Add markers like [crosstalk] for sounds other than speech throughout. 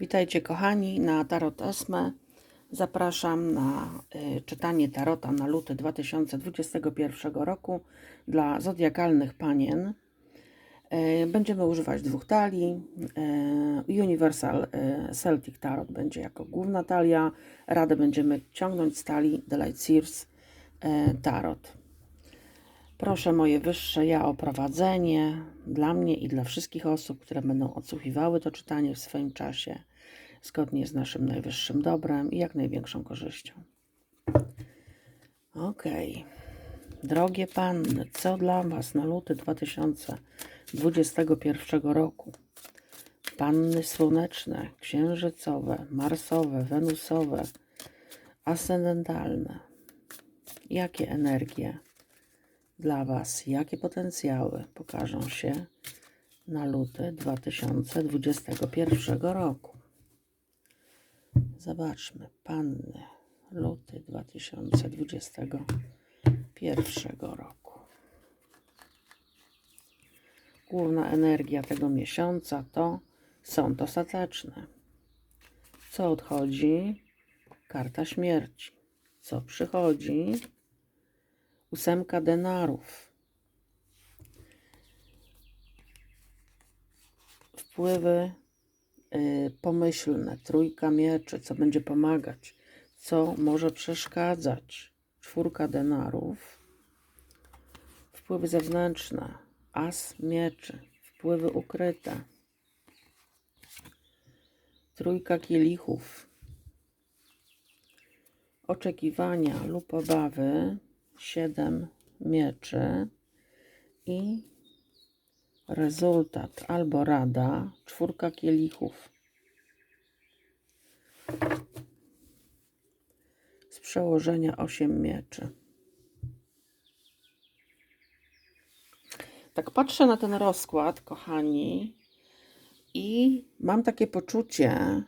Witajcie kochani na Tarot Esme. Zapraszam na y, czytanie Tarota na luty 2021 roku dla zodiakalnych panien. Y, będziemy używać dwóch talii. Y, Universal Celtic Tarot będzie jako główna talia. Radę będziemy ciągnąć z talii The Light Sears Tarot. Proszę moje wyższe ja o prowadzenie dla mnie i dla wszystkich osób, które będą odsłuchiwały to czytanie w swoim czasie, zgodnie z naszym najwyższym dobrem i jak największą korzyścią. Okej. Drogie panny, co dla Was na luty 2021 roku? Panny słoneczne, księżycowe, marsowe, wenusowe, ascendentalne. Jakie energie dla Was, jakie potencjały pokażą się na luty 2021 roku. Zobaczmy, panny, luty 2021 roku. Główna energia tego miesiąca to sąd ostateczny. Co odchodzi? Karta śmierci. Co przychodzi? Ósemka denarów. Wpływy y, pomyślne. Trójka mieczy. Co będzie pomagać? Co może przeszkadzać? Czwórka denarów. Wpływy zewnętrzne. As mieczy. Wpływy ukryte. Trójka kielichów. Oczekiwania lub obawy siedem mieczy i rezultat albo rada czwórka kielichów. Z przełożenia osiem mieczy. Tak patrzę na ten rozkład, kochani, i mam takie poczucie,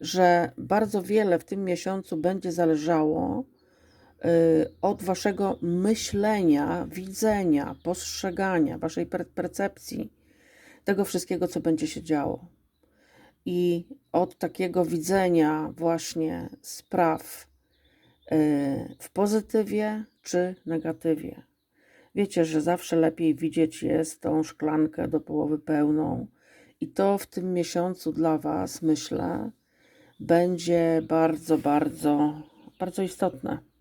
że bardzo wiele w tym miesiącu będzie zależało od waszego myślenia, widzenia, postrzegania, waszej per- percepcji tego wszystkiego, co będzie się działo. I od takiego widzenia właśnie spraw y, w pozytywie czy negatywie. Wiecie, że zawsze lepiej widzieć jest tą szklankę do połowy pełną, i to w tym miesiącu dla Was, myślę, będzie bardzo, bardzo, bardzo istotne.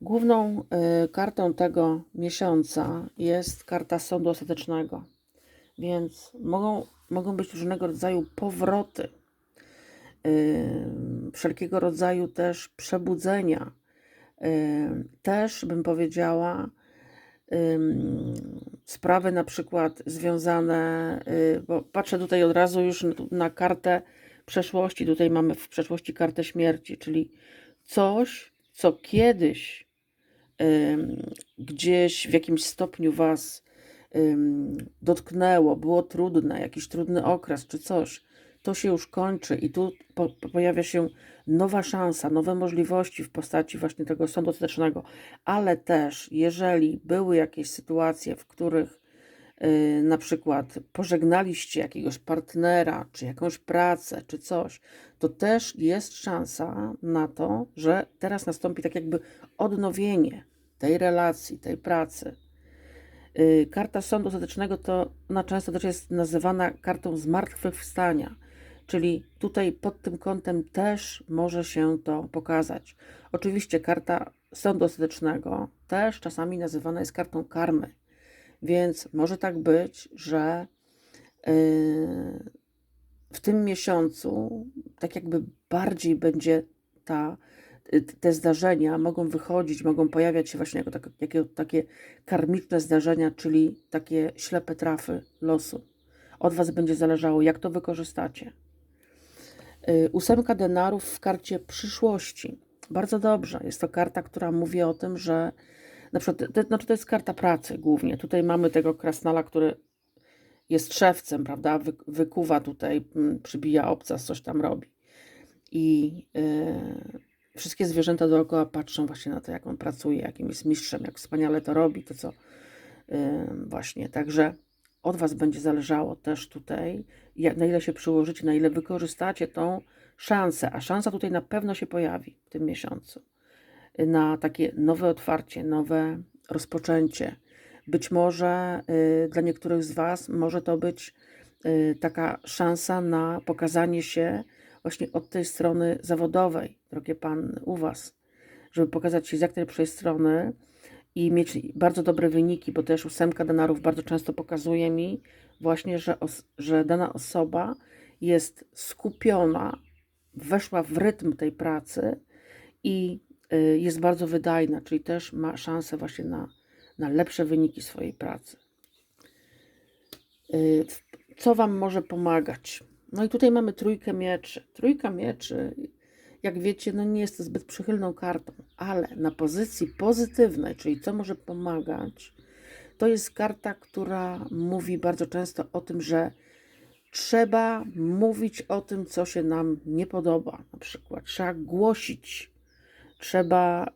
Główną y, kartą tego miesiąca jest karta sądu ostatecznego, więc mogą, mogą być różnego rodzaju powroty, y, wszelkiego rodzaju też przebudzenia, y, też bym powiedziała, sprawy na przykład związane, bo patrzę tutaj od razu już na, kartę przeszłości. Tutaj mamy w przeszłości kartę śmierci, czyli coś, co kiedyś gdzieś w jakimś stopniu Was dotknęło, było trudne, jakiś trudny okres czy coś, to się już kończy i tu po, pojawia się nowa szansa, nowe możliwości w postaci właśnie tego sądu ostatecznego, ale też jeżeli były jakieś sytuacje, w których na przykład pożegnaliście jakiegoś partnera, czy jakąś pracę, czy coś, to też jest szansa na to, że teraz nastąpi tak jakby odnowienie tej relacji, tej pracy. Yy, Karta sądu ostatecznego to ona często też jest nazywana kartą zmartwychwstania, czyli tutaj pod tym kątem też może się to pokazać. Oczywiście karta sądu ostatecznego też czasami nazywana jest kartą karmy, więc może tak być, że yy, w tym miesiącu tak jakby bardziej będzie ta, y, te zdarzenia mogą wychodzić, mogą pojawiać się właśnie jako takie, jakie, takie karmiczne zdarzenia, czyli takie ślepe trafy losu. Od Was będzie zależało, jak to wykorzystacie. Y, Ósemka denarów w karcie przyszłości. Bardzo dobrze. Jest to karta, która mówi o tym, że na przykład, to, znaczy to jest karta pracy głównie. Tutaj mamy tego krasnala, który jest szewcem, prawda? Wy, wykuwa tutaj, mm, przybija obcas, coś tam robi. I y, wszystkie zwierzęta dookoła patrzą właśnie na to, jak on pracuje, jakim jest mistrzem, jak wspaniale to robi, to co y, właśnie. Także od Was będzie zależało też tutaj, jak, na ile się przyłożycie, na ile wykorzystacie tą szansę, a szansa tutaj na pewno się pojawi w tym miesiącu, na takie nowe otwarcie, nowe rozpoczęcie. Być może y, dla niektórych z Was może to być y, taka szansa na pokazanie się właśnie od tej strony zawodowej, drogie Pan, u Was, żeby pokazać się z jak najlepszej strony i mieć bardzo dobre wyniki, bo też ósemka denarów bardzo często pokazuje mi właśnie, że, że dana osoba jest skupiona, weszła w rytm tej pracy i jest bardzo wydajna, czyli też ma szansę właśnie na, na lepsze wyniki swojej pracy. Y, Co Wam może pomagać? No i tutaj mamy trójkę mieczy. Trójka mieczy, jak wiecie, no nie jest zbyt przychylną kartą, ale na pozycji pozytywnej, czyli co może pomagać, to jest karta, która mówi bardzo często o tym, że trzeba mówić o tym, co się nam nie podoba, na przykład. Trzeba głosić, trzeba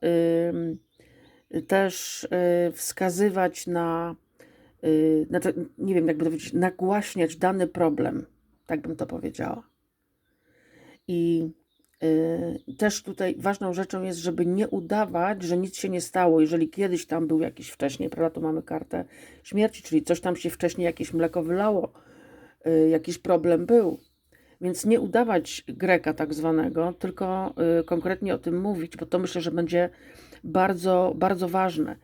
też y, wskazywać na, y, na te, nie wiem, jakby to powiedzieć, nagłaśniać dany problem, tak bym to powiedziała. I y, też tutaj ważną rzeczą jest, żeby nie udawać, że nic się nie stało. Jeżeli kiedyś tam był jakiś wcześniej, prawda, to mamy kartę śmierci, czyli coś tam się wcześniej, jakieś mleko wylało, jakiś problem był. Więc nie udawać Greka tak zwanego, tylko y, konkretnie o tym mówić, bo to myślę, że będzie bardzo, bardzo ważne.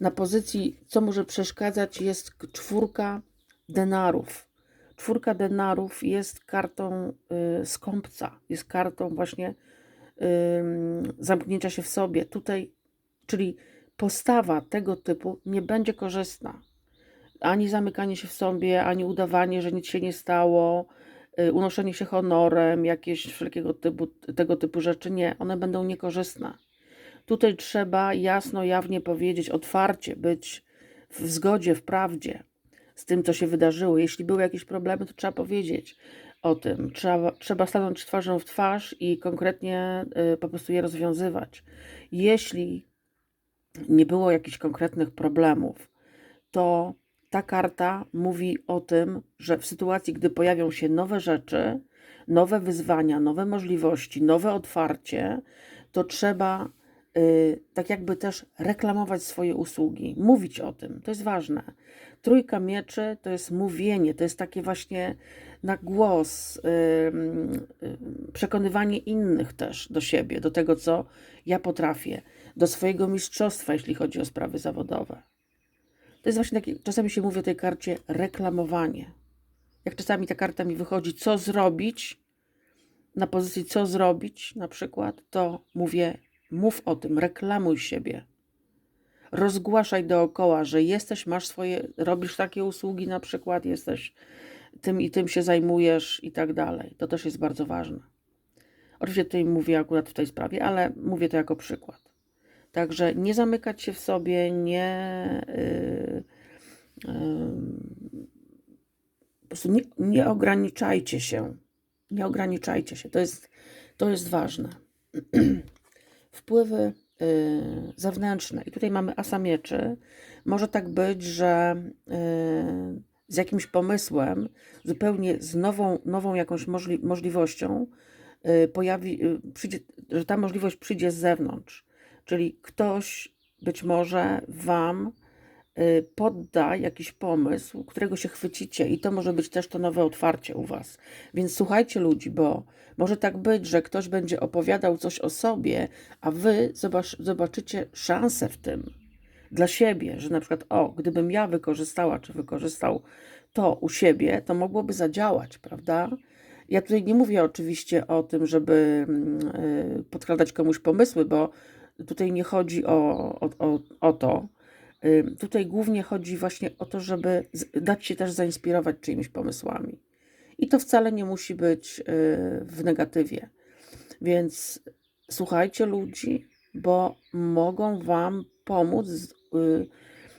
Na pozycji, co może przeszkadzać, jest czwórka denarów. Czwórka denarów jest kartą y, skąpca, jest kartą właśnie zamknięcia się w sobie. Tutaj, czyli postawa tego typu nie będzie korzystna. Ani zamykanie się w sobie, ani udawanie, że nic się nie stało, unoszenie się honorem, jakieś wszelkiego typu, tego typu rzeczy. Nie, one będą niekorzystne. Tutaj trzeba jasno, jawnie powiedzieć, otwarcie, być w zgodzie, w prawdzie z tym, co się wydarzyło. Jeśli były jakieś problemy, to trzeba powiedzieć o tym. Trzeba, trzeba stanąć twarzą w twarz i konkretnie y, po prostu je rozwiązywać. Jeśli nie było jakichś konkretnych problemów, to ta karta mówi o tym, że w sytuacji, gdy pojawią się nowe rzeczy, nowe wyzwania, nowe możliwości, nowe otwarcie, to trzeba y, tak jakby też reklamować swoje usługi, mówić o tym. To jest ważne. Trójka mieczy to jest mówienie, to jest takie właśnie na głos, ym, ym, przekonywanie innych też do siebie, do tego, co ja potrafię, do swojego mistrzostwa, jeśli chodzi o sprawy zawodowe. To jest właśnie takie, czasami się mówi o tej karcie reklamowanie. Jak czasami ta karta mi wychodzi, co zrobić, na pozycji co zrobić na przykład, to mówię, mów o tym, reklamuj siebie. Rozgłaszaj dookoła, że jesteś, masz swoje, robisz takie usługi na przykład, jesteś tym i tym się zajmujesz i tak dalej. To też jest bardzo ważne. Oczywiście tutaj mówię akurat w tej sprawie, ale mówię to jako przykład. Także nie zamykać się w sobie, nie. Yy, yy, nie, nie ograniczajcie się. Nie ograniczajcie się. To jest, to jest ważne. [clears throat] Wpływy y, zewnętrzne. I tutaj mamy asa mieczy. Może tak być, że y, z jakimś pomysłem, zupełnie z nową, nową jakąś możli możliwością, y, pojawi, przyjdzie, że ta możliwość przyjdzie z zewnątrz. Czyli ktoś być może Wam y, podda jakiś pomysł, którego się chwycicie, i to może być też to nowe otwarcie u Was. Więc słuchajcie ludzi, bo może tak być, że ktoś będzie opowiadał coś o sobie, a Wy zobacz, zobaczycie szansę w tym dla siebie, że na przykład, o, gdybym ja wykorzystała, czy wykorzystał to u siebie, to mogłoby zadziałać, prawda? Ja tutaj nie mówię oczywiście o tym, żeby mm, y, podkradać komuś pomysły, bo tutaj nie chodzi o, o, o, o to. Y, Tutaj głównie chodzi właśnie o to, żeby dać się też zainspirować czyimiś pomysłami. I to wcale nie musi być y, w negatywie. Więc słuchajcie ludzi, bo mogą Wam pomóc. y,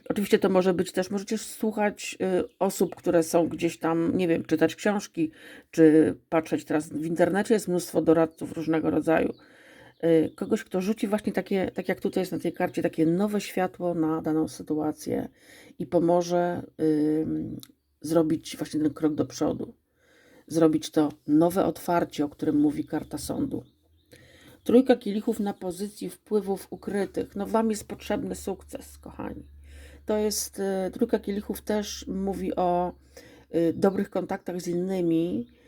Oczywiście to może być też, możecie słuchać osób, które są gdzieś tam, nie wiem, czytać książki, czy patrzeć teraz w internecie, jest mnóstwo doradców różnego rodzaju. Y, Kogoś, kto rzuci właśnie takie, tak jak tutaj jest na tej karcie, takie nowe światło na daną sytuację i pomoże zrobić właśnie ten krok do przodu. Zrobić to nowe otwarcie, o którym mówi karta sądu. Trójka kielichów na pozycji wpływów ukrytych. No, Wam jest potrzebny sukces, kochani. To jest, y, trójka kielichów też mówi o y, dobrych kontaktach z innymi ym,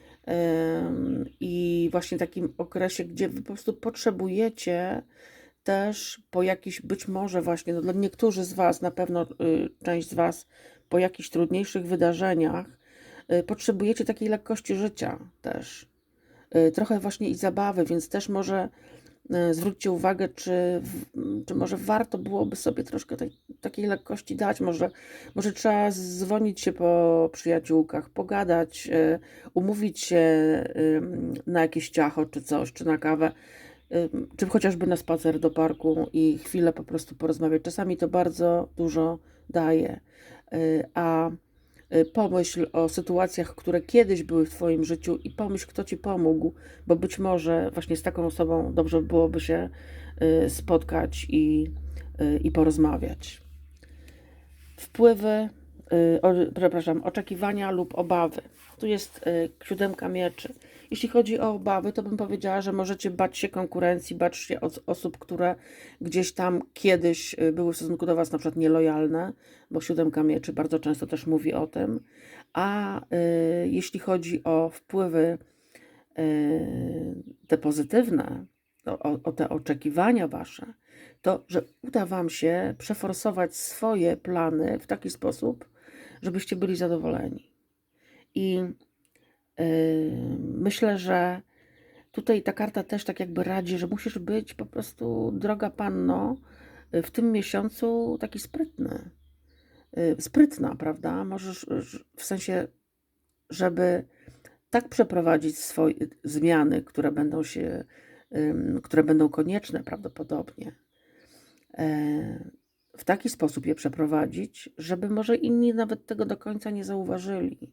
i właśnie takim okresie, gdzie Wy po prostu potrzebujecie też po jakichś, być może właśnie, no dla niektórzy z Was, na pewno y, część z Was, po jakichś trudniejszych wydarzeniach, y, potrzebujecie takiej lekkości życia też. Y, trochę właśnie i zabawy, więc też może zwróćcie uwagę, czy, czy może warto byłoby sobie troszkę tej, takiej lekkości dać. Może, może trzeba dzwonić się po przyjaciółkach, pogadać, y, umówić się na jakieś ciacho czy coś, czy na kawę czy chociażby na spacer do parku i chwilę po prostu porozmawiać. Czasami to bardzo dużo daje. Y, A pomyśl o sytuacjach, które kiedyś były w Twoim życiu i pomyśl, kto Ci pomógł, bo być może właśnie z taką osobą dobrze byłoby się y, spotkać i, y, i porozmawiać. Wpływy, y, przepraszam, oczekiwania lub obawy. Tu jest y, siódemka mieczy. Jeśli chodzi o obawy, to bym powiedziała, że możecie bać się konkurencji, bać się os- osób, które gdzieś tam kiedyś y, były w stosunku do Was na przykład nielojalne, bo siódemka mieczy bardzo często też mówi o tym. A y, jeśli chodzi o wpływy y, te pozytywne, o, o, te oczekiwania Wasze, to że uda Wam się przeforsować swoje plany w taki sposób, żebyście byli zadowoleni. I myślę, że tutaj ta karta też tak jakby radzi, że musisz być po prostu, droga panno, y, w tym miesiącu taki sprytny. Y, Sprytna, prawda? Możesz y, w sensie, żeby tak przeprowadzić swoje zmiany, które będą się, które będą konieczne prawdopodobnie. E, w taki sposób je przeprowadzić, żeby może inni nawet tego do końca nie zauważyli.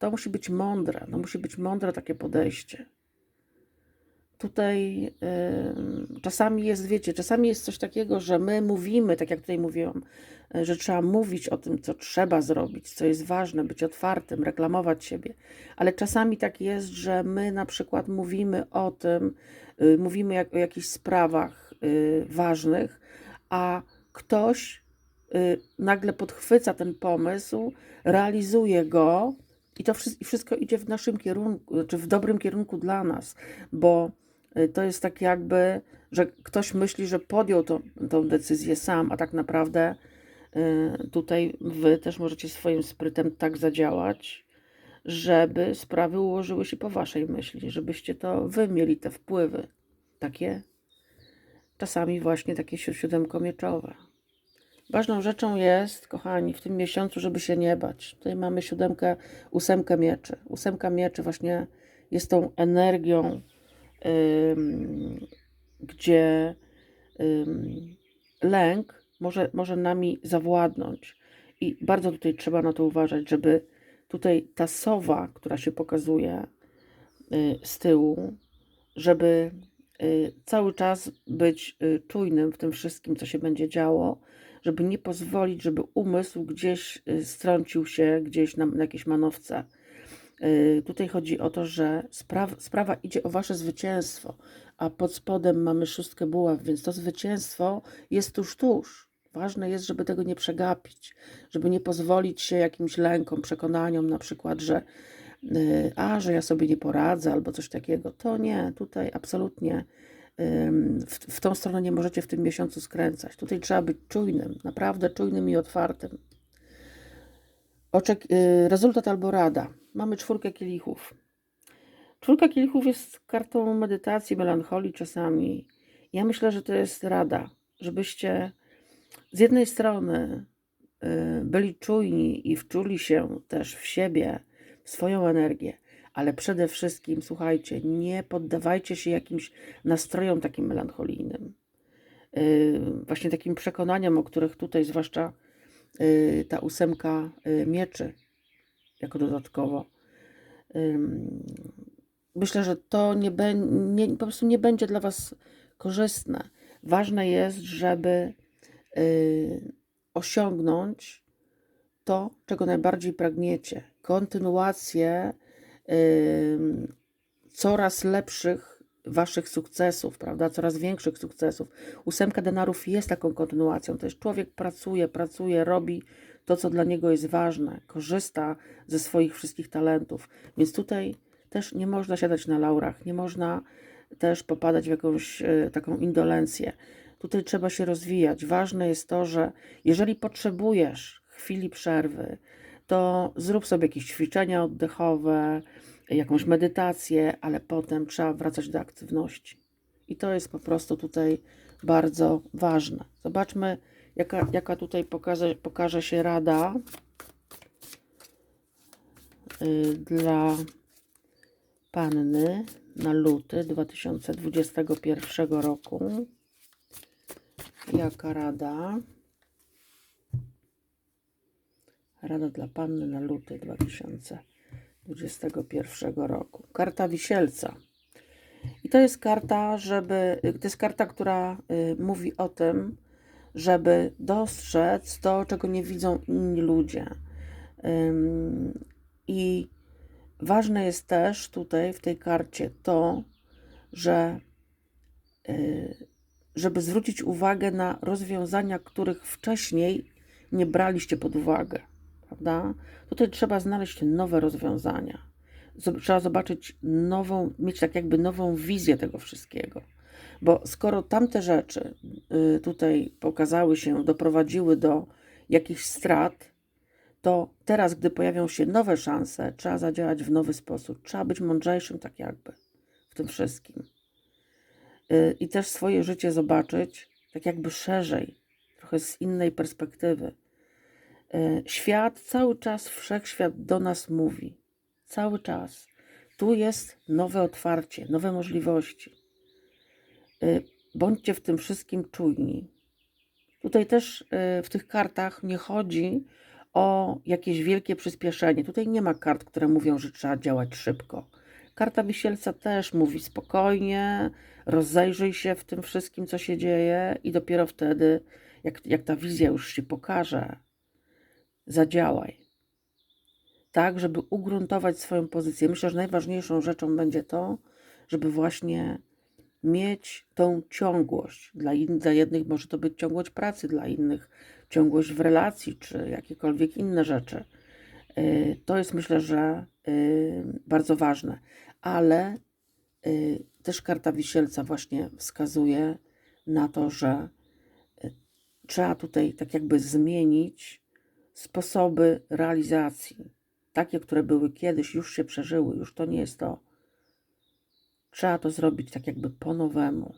To musi być mądre, no musi być mądre takie podejście. Tutaj czasami jest, wiecie, czasami jest coś takiego, że my mówimy, tak jak tutaj mówiłam, e, że trzeba mówić o tym, co trzeba zrobić, co jest ważne, być otwartym, reklamować siebie. Ale czasami tak jest, że my na przykład mówimy o tym, y, mówimy jak, o jakichś sprawach y, ważnych, a ktoś y, nagle podchwyca ten pomysł, realizuje go i to wszystko idzie w naszym kierunku, czy w dobrym kierunku dla nas, bo y, to jest tak jakby, że ktoś myśli, że podjął to, tą decyzję sam, a tak naprawdę y, tutaj wy też możecie swoim sprytem tak zadziałać, żeby sprawy ułożyły się po waszej myśli, żebyście to wy mieli te wpływy, takie czasami właśnie takie si- siódemkomieczowe. Ważną rzeczą jest, kochani, w tym miesiącu, żeby się nie bać. Tutaj mamy siódemkę, ósemkę mieczy. Ósemka mieczy właśnie jest tą energią, ym, gdzie ym, lęk może, może nami zawładnąć. I bardzo tutaj trzeba na to uważać, żeby tutaj ta sowa, która się pokazuje y, z tyłu, żeby y, cały czas być y, czujnym w tym wszystkim, co się będzie działo, żeby nie pozwolić, żeby umysł gdzieś y, strącił się gdzieś na, na jakieś manowce. Y, Tutaj chodzi o to, że spraw, sprawa idzie o wasze zwycięstwo, a pod spodem mamy szóstkę buław, więc to zwycięstwo jest tuż, tuż. Ważne jest, żeby tego nie przegapić, żeby nie pozwolić się jakimś lękom, przekonaniom, na przykład, że y, a, że ja sobie nie poradzę albo coś takiego. To nie, tutaj absolutnie w, w tą stronę nie możecie w tym miesiącu skręcać. Tutaj trzeba być czujnym, naprawdę czujnym i otwartym. Oczek- y, rezultat albo rada. Mamy czwórkę kielichów. Czwórka kielichów jest kartą medytacji, melancholii czasami. Ja myślę, że to jest rada, żebyście z jednej strony y, byli czujni i wczuli się też w siebie, w swoją energię, ale przede wszystkim, słuchajcie, nie poddawajcie się jakimś nastrojom takim melancholijnym. Y, Właśnie takim przekonaniom, o których tutaj, zwłaszcza y, ta ósemka y, mieczy, jako dodatkowo. Myślę, że to nie, nie, po prostu nie będzie dla Was korzystne. Ważne jest, żeby osiągnąć to, czego najbardziej pragniecie. Kontynuację coraz lepszych waszych sukcesów, prawda? Coraz większych sukcesów. Ósemka denarów jest taką kontynuacją. To jest człowiek pracuje, pracuje, robi to, co dla niego jest ważne, korzysta ze swoich wszystkich talentów. Więc tutaj też nie można siadać na laurach, nie można też popadać w jakąś e, taką indolencję. Tutaj trzeba się rozwijać. Ważne jest to, że jeżeli potrzebujesz chwili przerwy, to zrób sobie jakieś ćwiczenia oddechowe, jakąś medytację, ale potem trzeba wracać do aktywności. I to jest po prostu tutaj bardzo ważne. Zobaczmy, jaka, jaka tutaj pokaże, pokaże się rada y, dla panny na luty 2021 roku. Jaka rada? Rada dla panny na luty 2021 roku. Karta wisielca. I to jest karta, żeby. To jest karta, która y, mówi o tym, żeby dostrzec to, czego nie widzą inni ludzie. I ważne jest też tutaj w tej karcie to, że y, żeby zwrócić uwagę na rozwiązania, których wcześniej nie braliście pod uwagę, prawda? Tutaj trzeba znaleźć nowe rozwiązania. Trzeba zobaczyć nową, mieć tak jakby nową wizję tego wszystkiego. Bo skoro tamte rzeczy y, tutaj pokazały się, doprowadziły do jakichś strat, to teraz, gdy pojawią się nowe szanse, trzeba zadziałać w nowy sposób. Trzeba być mądrzejszym, tak jakby, w tym wszystkim. Y, I też swoje życie zobaczyć tak jakby szerzej, trochę z innej perspektywy. Y, Świat cały czas, wszechświat do nas mówi. Cały czas. Tu jest nowe otwarcie, nowe możliwości. Y, Bądźcie w tym wszystkim czujni. Tutaj też y, w tych kartach nie chodzi o jakieś wielkie przyspieszenie. Tutaj nie ma kart, które mówią, że trzeba działać szybko. Karta wisielca też mówi spokojnie, rozejrzyj się w tym wszystkim, co się dzieje, i dopiero wtedy, jak, jak ta wizja już się pokaże, zadziałaj. Tak, żeby ugruntować swoją pozycję. Myślę, że najważniejszą rzeczą będzie to, żeby właśnie mieć tą ciągłość. Dla, in, dla jednych może to być ciągłość pracy, dla innych ciągłość w relacji, czy jakiekolwiek inne rzeczy. Y, To jest myślę, że y, bardzo ważne. Ale y, też karta wisielca właśnie wskazuje na to, że trzeba tutaj tak jakby zmienić sposoby realizacji. Takie, które były kiedyś, już się przeżyły, już to nie jest to. Trzeba to zrobić tak jakby po nowemu.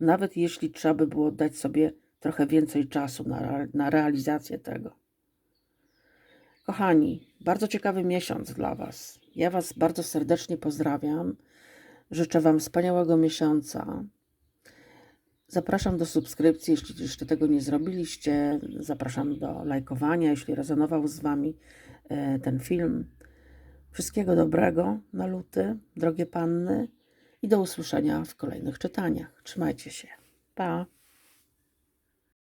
Nawet jeśli trzeba by było dać sobie trochę więcej czasu na, na realizację tego. Kochani, bardzo ciekawy miesiąc dla Was. Ja Was bardzo serdecznie pozdrawiam. Życzę Wam wspaniałego miesiąca. Zapraszam do subskrypcji, jeśli jeszcze tego nie zrobiliście. Zapraszam do lajkowania, jeśli rezonował z Wami e, ten film. Wszystkiego dobrego na luty, drogie panny, i do usłyszenia w kolejnych czytaniach. Trzymajcie się. Pa!